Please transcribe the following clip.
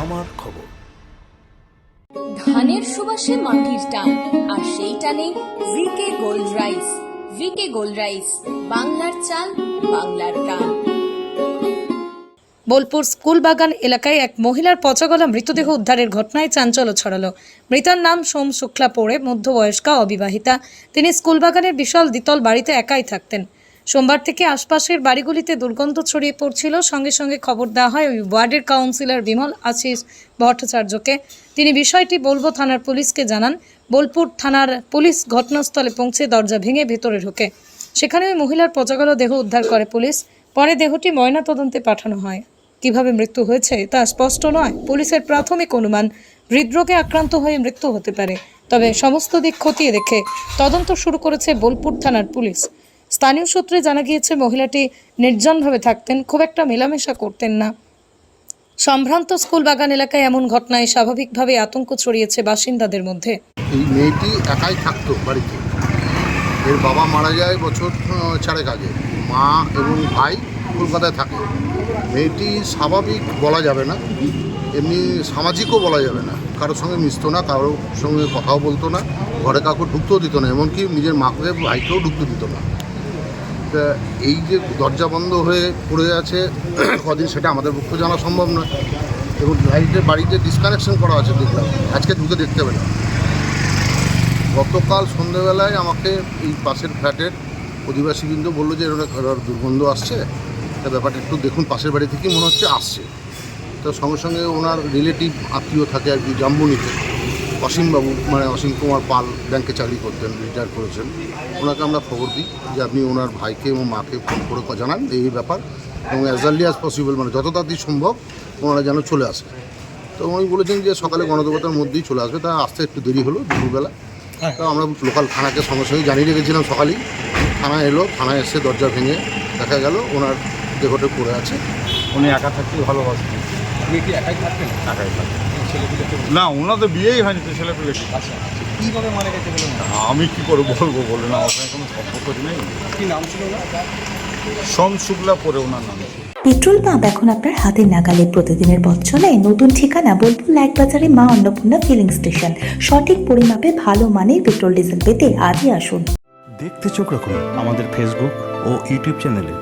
আমার খবর। ধানের সুবাসে মাটির টান আর সেই টানে VK gold rice VK gold rice বাংলার চাল বাংলার প্রাণ বোলপুর স্কুলবাগান এলাকায় এক মহিলার পচাগলা মৃতদেহ উদ্ধারের ঘটনায় চাঞ্চল্য ছড়ালো। মৃতার নাম সোম শুক্লা পড়ে মধ্যবয়স্কা অবিবাহিতা। তিনি স্কুলবাগানের বিশাল দ্বিতল বাড়িতে একাই থাকতেন। সোমবার থেকে আশপাশের বাড়িগুলিতে দুর্গন্ধ ছড়িয়ে পড়ছিল। সঙ্গে সঙ্গে খবর দেওয়া হয়, ওই ওয়ার্ডের কাউন্সিলর বিমল আশিস ভট্টাচার্যকে। তিনি বিষয়টি বলব থানার পুলিশকে জানান, বোলপুর থানার পুলিশ ঘটনাস্থলে পৌঁছে দরজা ভেঙে ভেতরে ঢোকে। সেখানে ওই মহিলার পচাগলা দেহ উদ্ধার করে পুলিশ। পরে দেহটি ময়না তদন্তে পাঠানো হয়। কীভাবে মৃত্যু হয়েছে তা স্পষ্ট নয়। পুলিশের প্রাথমিক অনুমান, হৃদরোগে আক্রান্ত হয়ে মৃত্যু হতে পারে। তবে সমস্ত দিক খতিয়ে দেখে তদন্ত শুরু করেছে বোলপুর থানার পুলিশ। স্থানীয় সূত্রে জানা গিয়েছে, মহিলাটি নির্জনভাবে থাকতেন, খুব একটা মেলামেশা করতেন না। সম্ভ্রান্ত স্কুল বাগান এলাকায় এমন ঘটনায় স্বাভাবিকভাবে আতঙ্ক ছড়িয়েছে বাসিন্দাদের মধ্যে। এই মেয়েটি একাই থাকতো বাড়িতে। এর বাবা মারা যায় বছর চারেক আগে। মা এবং ভাই কলকাতায় থাকে। মেয়েটি স্বাভাবিক বলা যাবে না। এমনি সামাজিকও বলা যাবে না। কারোর সঙ্গে মিশতো না, কারোর সঙ্গে কথাও বলতো না, ঘরে কাউকে ঢুকতেও দিত না। এমনকি নিজের মাকে, ভাইকেও ঢুকতে দিত না। এই যে দরজা বন্ধ হয়ে পড়ে আছে কদিন, সেটা আমাদের পক্ষে জানা সম্ভব নয়। এবং লাইটের বাড়িতে ডিসকানেকশন করা আছে, দেখলাম। আজকে ঢুকে দেখতে পেলাম। গতকাল সন্ধেবেলায় আমাকে এই পাশের ফ্ল্যাটের অধিবাসীবৃন্দ বলল যে এরকম দুর্গন্ধ আসছে। তা ব্যাপারটা একটু দেখুন, পাশের বাড়ি থেকেই মনে হচ্ছে আসছে। তো সঙ্গে সঙ্গে ওনার রিলেটিভ আত্মীয় থাকে আর কি, জাম্বুনিতে। অসীমবাবু মানে অসীম কুমার পাল ব্যাংকে চাকরি করতেন রিটায়ার করেছেন। ওনাকে আমরা খবর দিই যে আপনি ওনার ভাইকে এবং মাকে ফোন করে জানান এই ব্যাপার এবং অ্যাজ আর্লি অ্যাজ পসিবল মানে যত তাড়াতাড়ি সম্ভব ওনারা যেন চলে আসে। তো উনি বলেছেন যে সকালে গণদেবতার মধ্যেই চলে আসবে। তা আসতে একটু দেরি হলো দুপুরবেলা। তো আমরা লোকাল থানাকে সঙ্গে সঙ্গে জানিয়ে রেখেছিলাম সকালেই। থানা এলো থানায় এসে দরজা ভেঙে দেখা গেল ওনার দেহটা পড়ে আছে। উনি একা থাকতে ভালোবাসতেন। আপনি কি একাই থাকতেন? একাই থাকতেন না ওনার তো বিয়েই হয়নি তো ছেলে পেলে আচ্ছা। কীভাবে মারা গেছে বলে হয়? আমি কি করে বলব বলে না ওখানে কোনো সম্পর্ক নেই। কি নাম ছিল না সোম শুক্লা পরে ওনার নাম ছিল। পেট্রোল পাম্প এখন আপনার হাতের নাগালে। প্রতিদিনের পথ চলে নতুন ঠিকানা বোলপুর লাইট বাজারে মা অন্নপূর্ণা ফিলিং স্টেশন। সঠিক পরিমাপে ভালো মানের পেট্রোল ডিজেল পেতে আজই আসুন। দেখতে চোখ রাখুন আমাদের ফেসবুক ও ইউটিউব চ্যানেলে